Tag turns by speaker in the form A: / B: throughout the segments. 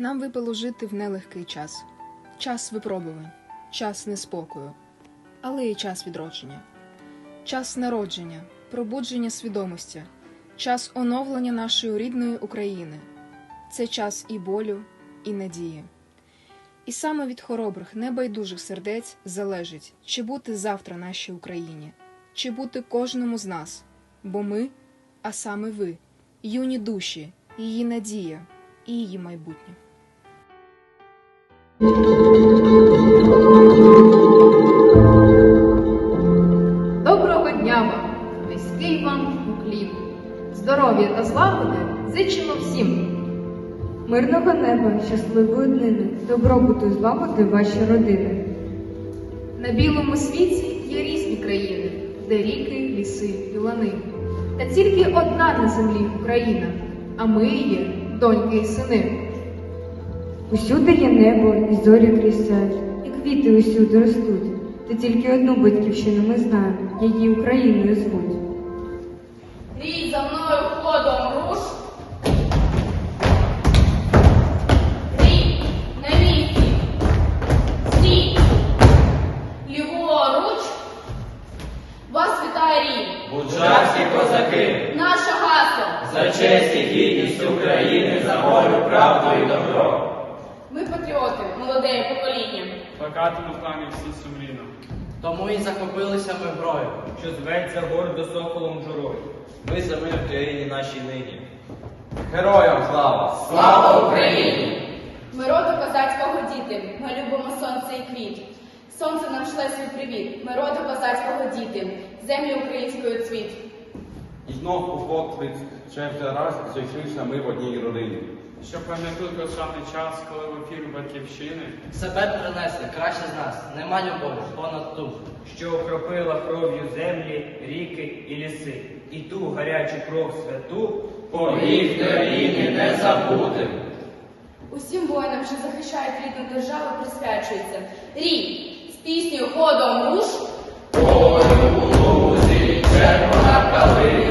A: Нам випало жити в нелегкий час, час випробувань, час неспокою, але і час відродження, час народження, пробудження свідомості, час оновлення нашої рідної України. Це час і болю, і надії. І саме від хоробрих, небайдужих сердець залежить, чи бути завтра нашій Україні, чи бути кожному з нас, бо ми, а саме ви, юні душі, її надія і її майбутнє.
B: Доброго дня вам, низький вам уклін. Здоров'я та злагоди зичимо всім.
C: Мирного неба, щасливої днини, добробуту і злагоди ваші родини.
B: На білому світі є різні країни, де ріки, ліси і лани. Та тільки одна на землі Україна, а ми її доньки і сини.
C: Усюди є небо, і зорі крісяють, і квіти усюди ростуть. Та тільки одну батьківщину ми знаємо, її Україною звуть.
D: Рій за мною ходом руш. Рій, на місці. Стій. Ліворуч. Вас вітає рій.
E: Буджарські козаки,
D: Наше гасло.
E: за честь і гідність України, за волю, правду і добро.
D: Патріоти, молоде покоління.
F: Плакатиму плані всі сумлінно.
E: Тому і захопилися ми грою, що зветься гордо соколом журою. Ми за мир в країні нашій нині. Героям слава! Слава Україні!
D: Ми роду козацького діти, ми любимо сонце і квіт. Сонце нам шле свій привіт. Ми роду козацького діти, землі української цвіт.
G: І знов у поклик ще вже раз зійшлися ми в одній родині.
F: Щоб пам'ятати останній час, коли в ефір батьківщини
E: Себе принесли краще з нас, нема любові понад ту.
H: що окропила кров'ю землі, ріки і ліси, і ту гарячу кров святу
E: Поріг країни не забудем.
D: Усім воїнам, що захищають рідну державу, присвячується. Рій з піснею ходом руш.
B: sẽ có đáp cao về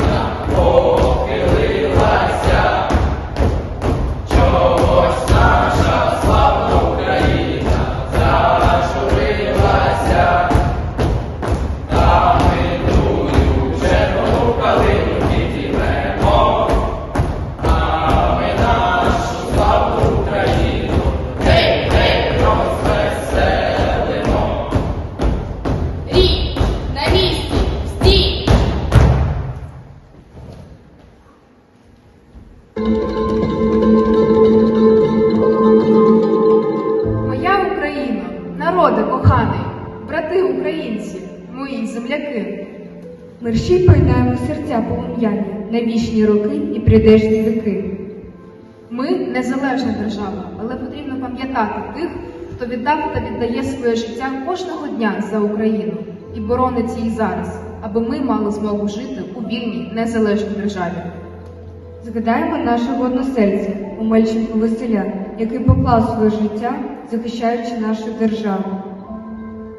C: Мерщій поєднаємо серця полум'яні на вічні роки і прийдешні віки.
B: Ми незалежна держава, але потрібно пам'ятати тих, хто віддав та віддає своє життя кожного дня за Україну і боронить її зараз, аби ми мали змогу жити у вільній незалежній державі.
C: Згадаємо нашого односельця, Омельченко Василя, який поклав своє життя, захищаючи нашу державу.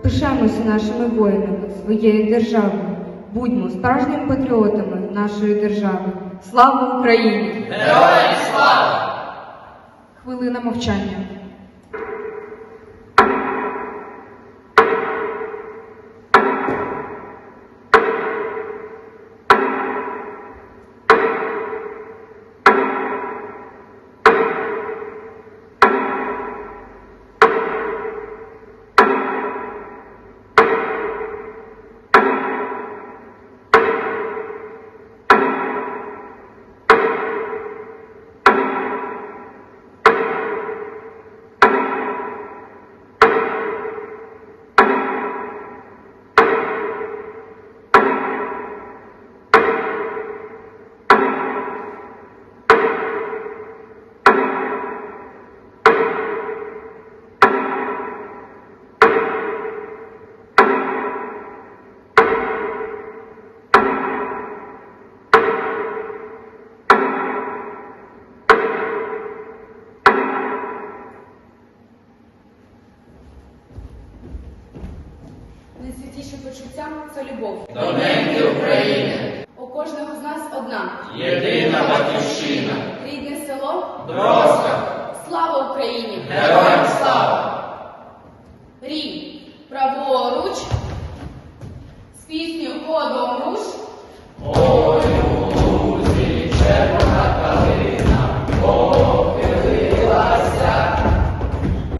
C: Пишаємося нашими воїнами, своєю державою. Будьмо справжніми патріотами нашої держави. Слава Україні!
E: Героям слава!
B: Хвилина мовчання.
D: Найсвятіше почуття це любов.
E: До неї України,
D: У кожного з нас одна.
E: єдина батьківщина,
D: Рідне село.
E: Броска,
D: Слава Україні!
E: Героям слава!
D: Рій, праворуч, з пісню ходом